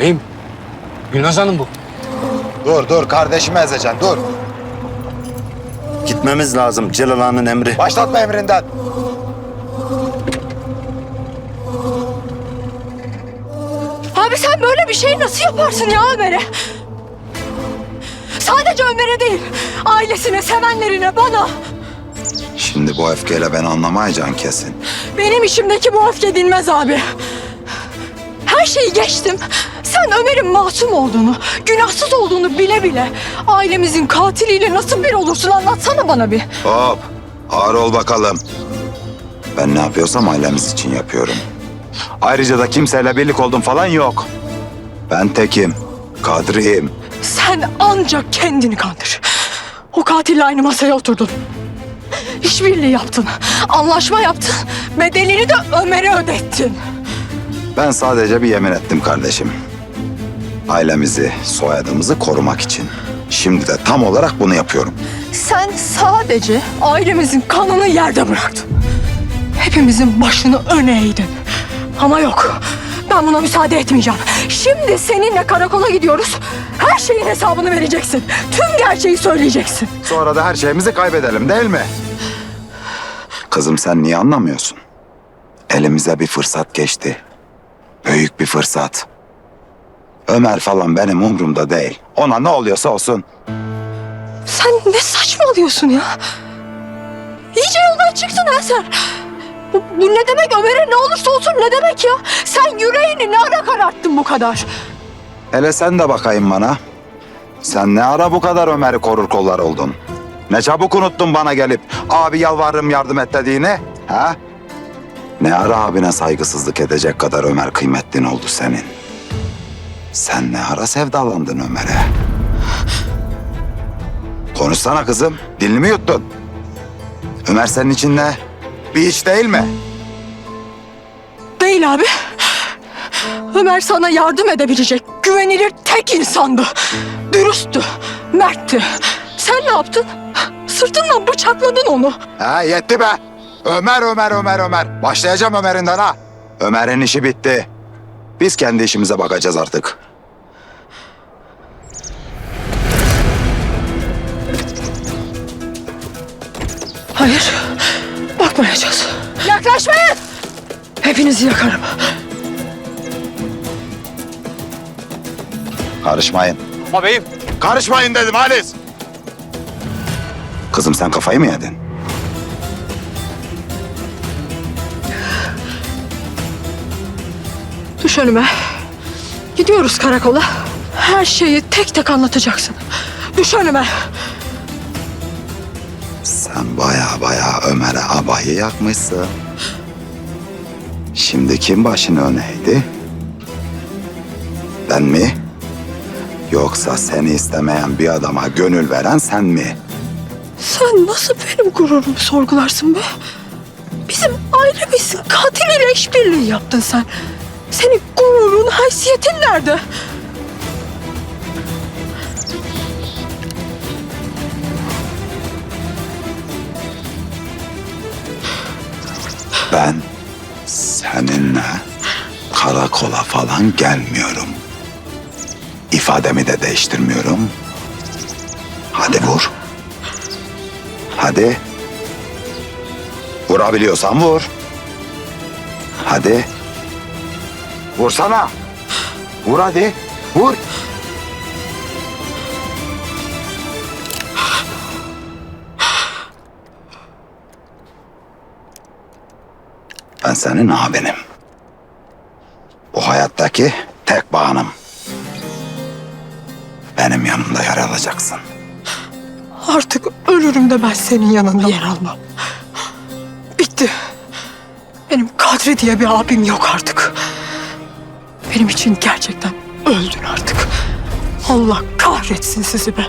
Beyim, Gülnaz Hanım bu. Dur dur kardeşimi ezeceksin dur. Gitmemiz lazım Celal Ağa'nın emri. Başlatma emrinden. Abi sen böyle bir şeyi nasıl yaparsın ya Ömer'e? Sadece Ömer'e değil, ailesine, sevenlerine, bana. Şimdi bu öfkeyle beni anlamayacaksın kesin. Benim içimdeki bu öfke dinmez abi. Her şeyi geçtim. Ömer'in masum olduğunu, günahsız olduğunu bile bile ailemizin katiliyle nasıl bir olursun anlatsana bana bir. Hop ağır ol bakalım. Ben ne yapıyorsam ailemiz için yapıyorum. Ayrıca da kimseyle birlik oldum falan yok. Ben tekim, kadriyim. Sen ancak kendini kandır. O katille aynı masaya oturdun. İşbirliği yaptın, anlaşma yaptın, bedelini de Ömer'e ödettin. Ben sadece bir yemin ettim kardeşim. Ailemizi, soyadımızı korumak için. Şimdi de tam olarak bunu yapıyorum. Sen sadece ailemizin kanını yerde bıraktın. Hepimizin başını öne eğdin. Ama yok. Ben buna müsaade etmeyeceğim. Şimdi seninle karakola gidiyoruz. Her şeyin hesabını vereceksin. Tüm gerçeği söyleyeceksin. Sonra da her şeyimizi kaybedelim değil mi? Kızım sen niye anlamıyorsun? Elimize bir fırsat geçti. Büyük bir fırsat. Ömer falan benim umurumda değil. Ona ne oluyorsa olsun. Sen ne saçmalıyorsun ya? İyice yoldan çıktın sen. Bu, bu ne demek Ömer'e ne olursa olsun ne demek ya? Sen yüreğini ne ara kararttın bu kadar? Hele sen de bakayım bana. Sen ne ara bu kadar Ömer'i korur kollar oldun? Ne çabuk unuttun bana gelip abi yalvarırım yardım et dediğini. Ha? Ne ara abine saygısızlık edecek kadar Ömer kıymetlin oldu senin. Sen ne ara sevdalandın Ömer'e? Konuşsana kızım. Dilini mi yuttun? Ömer senin için ne? Bir iş değil mi? Değil abi. Ömer sana yardım edebilecek güvenilir tek insandı. Dürüsttü, mertti. Sen ne yaptın? Sırtından bıçakladın onu. Ha yetti be. Ömer Ömer Ömer Ömer. Başlayacağım Ömer'inden ha. Ömer'in işi bitti. Biz kendi işimize bakacağız artık. Hayır, bakmayacağız. Yaklaşmayın! Hepinizi yakarım. Karışmayın. Ama beyim, Karışmayın dedim Halis. Kızım sen kafayı mı yedin? Düş önüme. Gidiyoruz karakola. Her şeyi tek tek anlatacaksın. Düş önüme. Sen baya baya Ömer'e abayı yakmışsın. Şimdi kim başını öneydi? Ben mi? Yoksa seni istemeyen bir adama gönül veren sen mi? Sen nasıl benim gururumu sorgularsın be? Bizim ailemizin katiliyle işbirliği yaptın sen. Senin gururun, haysiyetin nerede? Ben seninle karakola falan gelmiyorum. İfademi de değiştirmiyorum. Hadi vur. Hadi. Vurabiliyorsan vur. Hadi. Vursana. Vur hadi. Vur. Ben senin abinim. Bu hayattaki tek bağınım. Benim yanımda yer alacaksın. Artık ölürüm de ben senin yanında yer almam. Bitti. Benim Kadri diye bir abim yok artık. Benim için gerçekten öldün artık. Allah kahretsin sizi be.